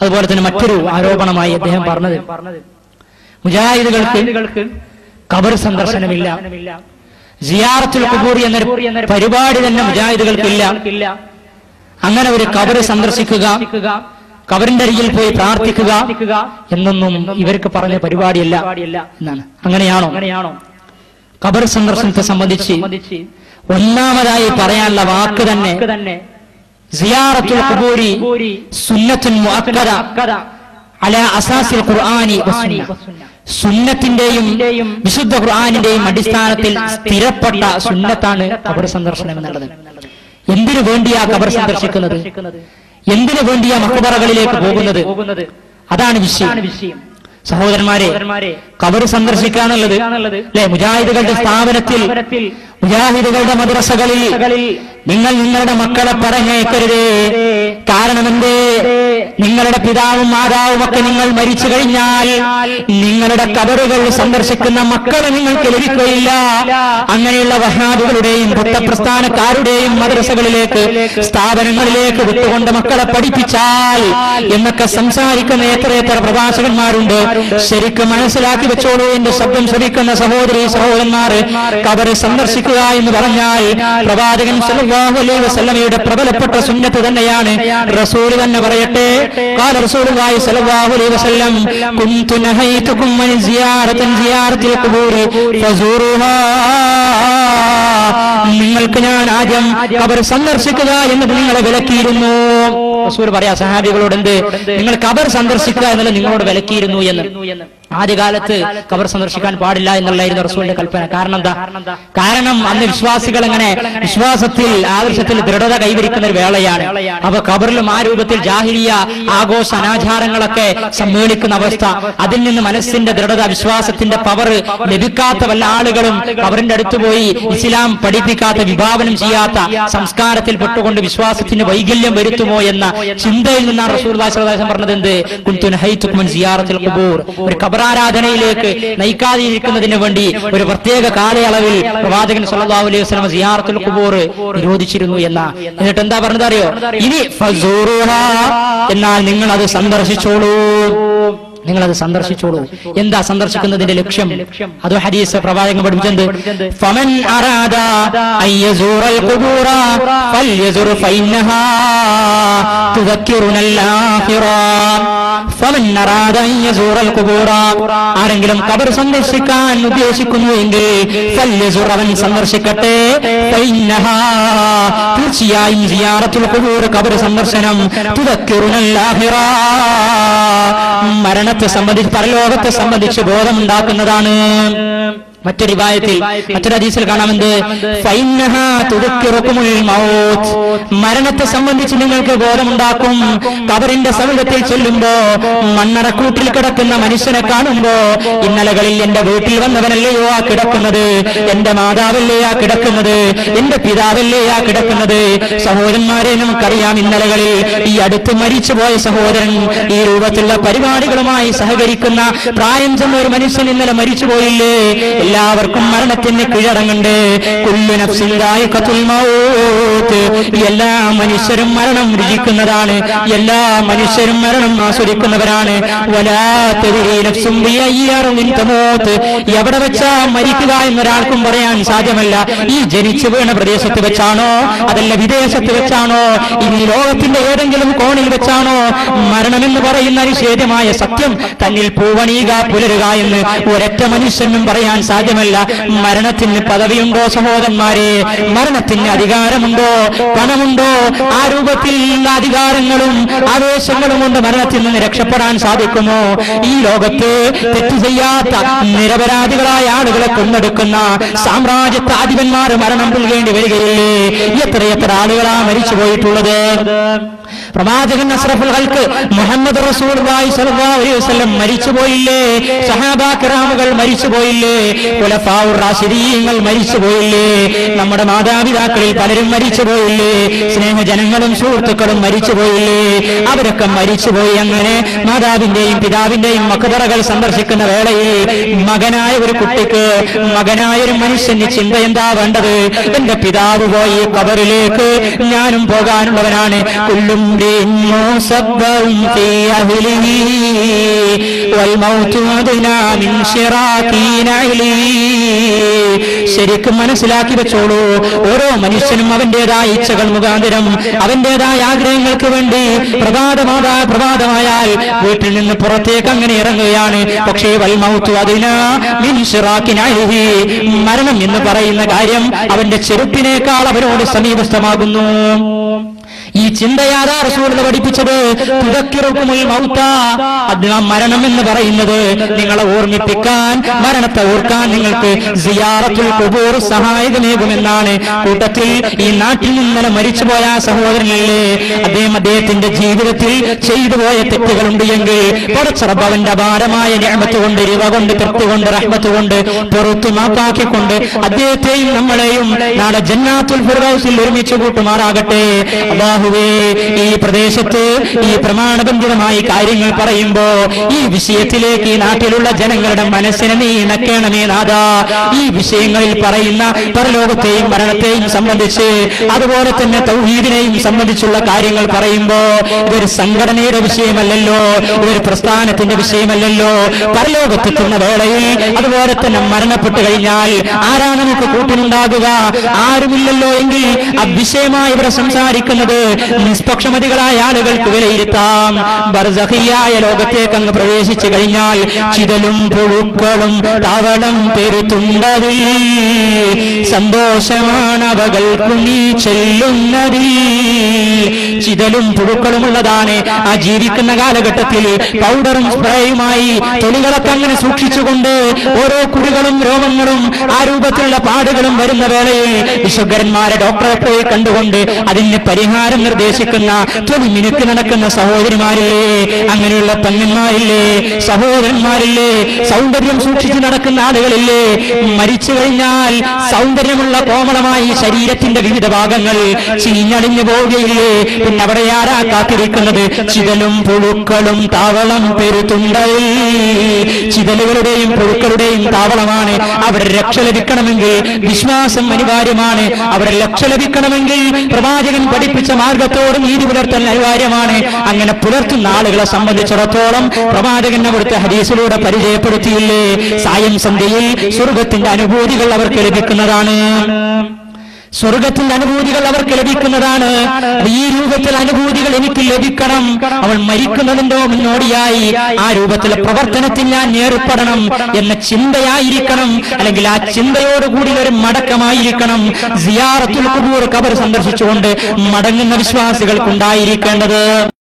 അതുപോലെ തന്നെ മറ്റൊരു ആരോപണമായി അദ്ദേഹം പറഞ്ഞത് മുജാഹിദുകൾക്ക് കബർ സന്ദർശനമില്ല. സിയാറത്തുൽ കുബൂർ എന്ന പരിപാടി തന്നെ മുജാഹിദുകൾക്കില്ല അങ്ങനെ ഒരു കബർ സന്ദർശിക്കുക കബറിന്റെ അരികിൽ പോയി പ്രാർത്ഥിക്കുക എന്നൊന്നും ഇവർക്ക് പറഞ്ഞ പരിപാടിയല്ല എന്നാണ്. അങ്ങനെയാണോ? അങ്ങനെയാണോ? കബർ സന്ദർശനത്തെ സംബന്ധിച്ച് ഒന്നാമതായി പറയാനുള്ള വാക്ക് തന്നെ സിയാറത്തുൽ കുബൂരി സുന്നത്തുൽ മുഅക്കദ അല അസാസിൽ ഖുർആനി വസുന്ന സുന്നത്തിന്റെയും വിശുദ്ധ ഖുർആാനിന്റെയും അടിസ്ഥാനത്തിൽ സ്ഥിരപ്പെട്ട സുന്നത്താണ് കബർ സന്ദർശനം എന്നുള്ളത്. എന്തിനു വേണ്ടിയാ കബർ സന്ദർശിക്കുന്നത്? എന്തിനു വേണ്ടിയാ മക്കബറകളിലേക്ക് പോകുന്നത്? അതാണ് വിഷയം. സഹോദരന്മാരെ കവർ സന്ദർശിക്കാനുള്ളത് അല്ലെ? മുജാഹിദുകളുടെ സ്ഥാപനത്തിൽ മുജാഹിദുകളുടെ മദ്രസകളിൽ നിങ്ങൾ നിങ്ങളുടെ മക്കളെ പറഞ്ഞേക്കരുതേ കാരണമെന്തേ? നിങ്ങളുടെ പിതാവും മാതാവും ഒക്കെ നിങ്ങൾ മരിച്ചു കഴിഞ്ഞാൽ നിങ്ങളുടെ കബറുകൾ സന്ദർശിക്കുന്ന മക്കളെ നിങ്ങൾക്ക് ലഭിക്കുകയില്ല. അങ്ങനെയുള്ള വഹാബികളുടെയും ഭക്തപ്രസ്ഥാനക്കാരുടെയും മദ്രസകളിലേക്ക് സ്ഥാപനങ്ങളിലേക്ക് വിട്ടുകൊണ്ട് മക്കളെ പഠിപ്പിച്ചാൽ എന്നൊക്കെ സംസാരിക്കുന്ന എത്രയെത്ര പ്രഭാഷകന്മാരുണ്ട്. ശരിക്കും മനസ്സിലാക്കി വെച്ചോളൂ എന്റെ ശബ്ദം ശ്രമിക്കുന്ന സഹോദരി സഹോദരന്മാർ. കബറ് സന്ദർശിക്കുക എന്ന് പറഞ്ഞാൽ പ്രവാചകൻ സല്ലല്ലാഹു അലൈഹി വസല്ലമയുടെ പ്രബലപ്പെട്ട സുന്നത്ത് തന്നെയാണ്. റസൂൽ തന്നെ പറയട്ടെ قال رسول الله صلى الله عليه وسلم كنت نهيتكم عن زيارة زيارة القبور فزوروها നിങ്ങൾക്ക് ഞാൻ ആദ്യം കബർ സന്ദർശിക്കുക എന്നത് നിങ്ങളെ വിലക്കിയിരുന്നു റസൂൽ പറയാ സഹാബികളോട് എന്ത് നിങ്ങൾ കബർ സന്ദർശിക്കുക എന്നുള്ളത് നിങ്ങളോട് വിലക്കിയിരുന്നു എന്ന് ആദ്യകാലത്ത് കബർ സന്ദർശിക്കാൻ പാടില്ല എന്നുള്ളായിരുന്നു റസൂലിന്റെ കൽപ്പന. കാരണം എന്താ? കാരണം അന്ന് വിശ്വാസികൾ അങ്ങനെ വിശ്വാസത്തിൽ ആദർശത്തിൽ ദൃഢത കൈവരിക്കുന്ന ഒരു വേളയാണ്. അപ്പൊ കബറിലും ആ രൂപത്തിൽ ജാഹിരിയ ആഘോഷ അനാചാരങ്ങളൊക്കെ സമ്മേളിക്കുന്ന അവസ്ഥ. അതിൽ നിന്ന് മനസ്സിന്റെ ദൃഢത വിശ്വാസത്തിന്റെ പവർ ലഭിക്കാത്ത വല്ല ആളുകളും കബറിന്റെ അടുത്ത് പോയി ഇസ്ലാം പഠിപ്പിക്കാത്ത വിഭാവനം ചെയ്യാത്ത സംസ്കാരത്തിൽ പെട്ടുകൊണ്ട് വിശ്വാസത്തിന് വൈകല്യം വരുത്തുമോ എന്ന ചിന്തയിൽ നിന്നാണ് റസൂർദാസ് പറഞ്ഞത് എന്ത്? ഒരു കബറ സിയാറത്തുൽ ഖുബൂർ. ഒരു ഖബറാരാധനയിലേക്ക് നയിക്കാതിരിക്കുന്നതിന് വേണ്ടി ഒരു പ്രത്യേക കാലയളവിൽ പ്രവാചകൻ സല്ലല്ലാഹു അലൈഹി വസല്ലം സിയാറത്തുൽ ഖുബൂർ നിരോധിച്ചിരുന്നു എന്ന. എന്നിട്ട് എന്താ പറഞ്ഞതറിയോ ഇനി എന്നാൽ നിങ്ങൾ അത് സന്ദർശിച്ചോളൂ. നിങ്ങൾ അത് സന്ദർശിച്ചോളൂ. എന്താ സന്ദർശിക്കുന്നതിന്റെ ലക്ഷ്യം? അത് ഹരീസ് പ്രവാചകൻ പഠിപ്പിച്ചത്? ഫമൻ ഖുബൂറ ഫമൻ ഖുബൂറ ആരെങ്കിലും ഖബർ സന്ദർശിക്കാൻ ഉദ്ദേശിക്കുന്നു എങ്കിൽ അവൻ സന്ദർശിക്കട്ടെ. തീർച്ചയായും സിയാറത്തുൽ ഖുബൂർ ഖബർ സന്ദർശനം തുദക്കിറുനൽ ആഖിറ മരണത്തെ സംബന്ധിച്ച് പരലോകത്തെ സംബന്ധിച്ച് ബോധമുണ്ടാക്കുന്നതാണ്. മറ്റൊരു വിവായത്തിൽ മറ്റൊരു അതീസിൽ കാണാമെന്ത്? മരണത്തെ സംബന്ധിച്ച് നിങ്ങൾക്ക് ബോധമുണ്ടാക്കും. കബറിന്റെ സമീപത്തിൽ ചെല്ലുമ്പോ മണ്ണറക്കൂട്ടിൽ കിടക്കുന്ന മനുഷ്യനെ കാണുമ്പോ ഇന്നലകളിൽ എന്റെ വീട്ടിൽ വന്നവനല്ലയോ ആ കിടക്കുന്നത്? എന്റെ മാതാവല്ലേ ആ കിടക്കുന്നത്? എന്റെ പിതാവല്ലേ ആ കിടക്കുന്നത്? സഹോദരന്മാരെ നമുക്കറിയാം ഇന്നലകളിൽ ഈ അടുത്ത് മരിച്ചുപോയ സഹോദരൻ ഈ രൂപത്തിലുള്ള പരിപാടികളുമായി സഹകരിക്കുന്ന പ്രായം ചെന്ന ഒരു മനുഷ്യൻ ഇന്നലെ മരിച്ചുപോയില്ലേ? എല്ലാവർക്കും മരണത്തിന് കീഴടങ്ങുണ്ട്. എല്ലാ മനുഷ്യരും മരണം രുചിക്കുന്നതാണ്. എല്ലാ മനുഷ്യരും മരണം ആസ്വദിക്കുന്നവരാണ്. എവിടെ വെച്ചാ മരിക്കുക എന്നൊരാൾക്കും പറയാൻ സാധ്യമല്ല. ഈ ജനിച്ചു വീണ പ്രദേശത്ത് വെച്ചാണോ? അതല്ല വിദേശത്ത് വെച്ചാണോ? ഇനി ലോകത്തിന്റെ ഏതെങ്കിലും കോണിൽ വെച്ചാണോ? മരണമെന്ന് പറയുന്ന നിഷേധമായ സത്യം തന്നിൽ പൂവണീക പുലരുക എന്ന് ഒരൊറ്റ മനുഷ്യനും പറയാൻ സാധ്യമല്ല. മരണത്തിന് പദവിയുണ്ടോ സഹോദരന്മാരെ? മരണത്തിന് അധികാരമുണ്ടോ? പണമുണ്ടോ? ആ രൂപത്തിൽ അധികാരങ്ങളും ആവേശങ്ങളും കൊണ്ട് മരണത്തിൽ നിന്ന് രക്ഷപ്പെടാൻ സാധിക്കുമോ? ഈ ലോകത്ത് തെറ്റ് ചെയ്യാത്ത നിരപരാധികളായ ആളുകളെ കൊന്നെടുക്കുന്ന സാമ്രാജ്യത്താധിപന്മാർ മരണം പുൽകേണ്ടി വരികയില്ലേ? എത്ര എത്ര ആളുകളാ മരിച്ചു പോയിട്ടുള്ളത് പ്രവാചകൻ അസ്രഫുകൾക്ക് മുഹമ്മദ് റസൂൽ മരിച്ചുപോയില്ലേ? സഹാബാക്രാമുകൾ മരിച്ചുപോയില്ലേ? റാഷിദീങ്ങൾ മരിച്ചുപോയില്ലേ? നമ്മുടെ മാതാപിതാക്കളിൽ പലരും മരിച്ചുപോയില്ലേ? സ്നേഹജനങ്ങളും സുഹൃത്തുക്കളും മരിച്ചുപോയില്ലേ? അവരൊക്കെ മരിച്ചുപോയി അങ്ങനെ മാതാവിന്റെയും പിതാവിന്റെയും മക്കതറകൾ സന്ദർശിക്കുന്ന വേളയിൽ മകനായ ഒരു കുട്ടിക്ക് മകനായ ഒരു മനുഷ്യന് ചിന്ത എന്താ വേണ്ടത്? എന്റെ പിതാവ് പോയി കബറിലേക്ക് ഞാനും പോകാനുള്ളവനാണ്. കുല്ലും مسبب في أهله والموت أدنى من شراك نعله ശരിക്കും മനസ്സിലാക്കി വെച്ചോളൂ ഓരോ മനുഷ്യനും അവന്റേതായ ഇച്ഛകൾ മുഖാന്തരം അവന്റേതായ ആഗ്രഹങ്ങൾക്ക് വേണ്ടി പ്രഭാതമാതാ പ്രഭാതമായാൽ വീട്ടിൽ നിന്ന് പുറത്തേക്ക് അങ്ങനെ ഇറങ്ങുകയാണ് പക്ഷേ വൽമൗത്തു അതിന് മിൻഷിറാക്കിനായി മരണം എന്ന് പറയുന്ന കാര്യം അവന്റെ ചെറുപ്പിനേക്കാൾ അവനോട് സമീപസ്ഥമാകുന്നു ഈ ചിന്തയാരാ റസൂൽ പഠിപ്പിച്ചത്? തുതക്കിറുക്കുമുൽ മരണം എന്ന് പറയുന്നത്. നിങ്ങളെ ഓർമ്മിപ്പിക്കാൻ മരണത്തെ ഓർക്കാൻ നിങ്ങൾക്ക് സിയാറത്തുൽ സഹായകമേകുമെന്നാണ് കൂട്ടത്തിൽ ഈ നാട്ടിൽ നിന്നലെ മരിച്ചുപോയ സഹോദരനല്ലേ? അദ്ദേഹം അദ്ദേഹത്തിന്റെ ജീവിതത്തിൽ ചെയ്തു പോയ തെറ്റുകളുണ്ട് എങ്കിൽ പുറച്ചറബവന്റെ ഭാരമായ ഞാമത്ത് കൊണ്ട് രൂപ കൊണ്ട് തൃപ്തി കൊണ്ട് റഹ്മത്ത് കൊണ്ട് പുറത്തു മാപ്പാക്കിക്കൊണ്ട് അദ്ദേഹത്തെയും നമ്മളെയും നാളെ ജന്നാത്തുൽ ഫിർദൗസിൽ ഒരുമിച്ച് കൂട്ടുമാറാകട്ടെ. അള്ളാഹുവേ ഈ പ്രദേശത്ത് ഈ പ്രമാണബന്ധിതമായി കാര്യങ്ങൾ പറയുമ്പോ ഈ വിഷയത്തിലേക്ക് ഈ നാട്ടിലുള്ള ജനങ്ങളുടെ മനസ്സിനെ നീ ഇണക്കണമേ നാഥാ. ഈ വിഷയങ്ങളിൽ പറയുന്ന പരലോകത്തെയും മരണത്തെയും സംബന്ധിച്ച് അതുപോലെ തന്നെ തൗഹീദിനെയും സംബന്ധിച്ചുള്ള കാര്യങ്ങൾ പറയുമ്പോ ഇതൊരു സംഘടനയുടെ വിഷയമല്ലല്ലോ ഇതൊരു പ്രസ്ഥാനത്തിന്റെ വിഷയമല്ലല്ലോ. പരലോകത്തെത്തുന്ന വേളയിൽ അതുപോലെ തന്നെ മരണപ്പെട്ടു കഴിഞ്ഞാൽ ആരാണ് നമുക്ക് കൂട്ടിനുണ്ടാകുക? ആരുമില്ലല്ലോ എങ്കിൽ അവിഷയമായി ഇവിടെ സംസാരിക്കുന്നത് നിഷ്പക്ഷമതികളായ ആളുകൾക്ക് വിലയിരുത്താം. ബർസഹിയായ ലോകത്തേക്ക് അങ്ങ് പ്രവേശിച്ചു കഴിഞ്ഞാൽ ചിതലും പുഴുക്കളും തവളം പെരുത്തുണ്ടതിൽ സന്തോഷമാണ് അവകൾക്കു നീ ചെല്ലുന്നതിൽ. ചിതലും പുഴുക്കളുമുള്ളതാണ് ആ ജീവിക്കുന്ന കാലഘട്ടത്തിൽ പൗഡറും സ്പ്രേയുമായി തൊലികളൊക്കെ അങ്ങനെ സൂക്ഷിച്ചുകൊണ്ട് ഓരോ കുടികളും രോഗങ്ങളും ആ രൂപത്തിലുള്ള പാടുകളും വരുന്ന വേളയിൽ വിശുദ്ധരന്മാരെ ഡോക്ടറെ പോയി കണ്ടുകൊണ്ട് അതിന് പരിഹാരം നിർദ്ദേശിക്കുന്ന തൊലി മിനുക്ക് നടക്കുന്ന സഹോദരിമാരില്ലേ? അങ്ങനെയുള്ള പെണ്ണന്മാരില്ലേ സഹോദരന്മാരില്ലേ? സൗന്ദര്യം സൂക്ഷിച്ചു നടക്കുന്ന ആളുകളില്ലേ? മരിച്ചു കഴിഞ്ഞാൽ സൗന്ദര്യമുള്ള കോമളമായി ശരീരത്തിന്റെ വിവിധ ഭാഗങ്ങൾ ചീഞ്ഞടിഞ്ഞു പോവുകയില്ലേ? പിന്നെ അവിടെ ആരാ കാത്തിരിക്കുന്നത്? ചിതലും പുഴുക്കളും താവളം പെരുത്തുണ്ടായി ചിതലുകളുടെയും പുഴുക്കളുടെയും താവളമാണ്. അവിടെ രക്ഷ ലഭിക്കണമെങ്കിൽ വിശ്വാസം അനിവാര്യമാണ്. അവരെ രക്ഷ ലഭിക്കണമെങ്കിൽ പ്രവാചകൻ പഠിപ്പിച്ച മാർഗത്തോട് നീതി പുലർത്തൽ അനിവാര്യമാണ്. അങ്ങനെ പുലർത്തുന്ന ആളുകളെ സംബന്ധിച്ചിടത്തോളം പ്രവാചകൻ അവിടുത്തെ ഹരീസിലൂടെ പരിചയപ്പെടുത്തിയില്ലേ? സായം സന്ധ്യയിൽ സ്വർഗത്തിന്റെ അനുഭൂതികൾ അവർക്ക് ലഭിക്കുന്നതാണ്. സ്വർഗത്തിന്റെ അനുഭൂതികൾ അവർക്ക് ലഭിക്കുന്നതാണ്. ഈ രൂപത്തിൽ അനുഭൂതികൾ എനിക്ക് ലഭിക്കണം. അവൾ മരിക്കുന്നതിന്റെ മുന്നോടിയായി ആ രൂപത്തിലെ പ്രവർത്തനത്തിൽ ഞാൻ ഏർപ്പെടണം എന്ന ചിന്തയായിരിക്കണം. അല്ലെങ്കിൽ ആ ചിന്തയോടുകൂടി ഒരു മടക്കമായിരിക്കണം. സിയാറത്തുൽ കുബൂർ കബർ സന്ദർശിച്ചുകൊണ്ട് മടങ്ങുന്ന വിശ്വാസികൾക്കുണ്ടായിരിക്കേണ്ടത്.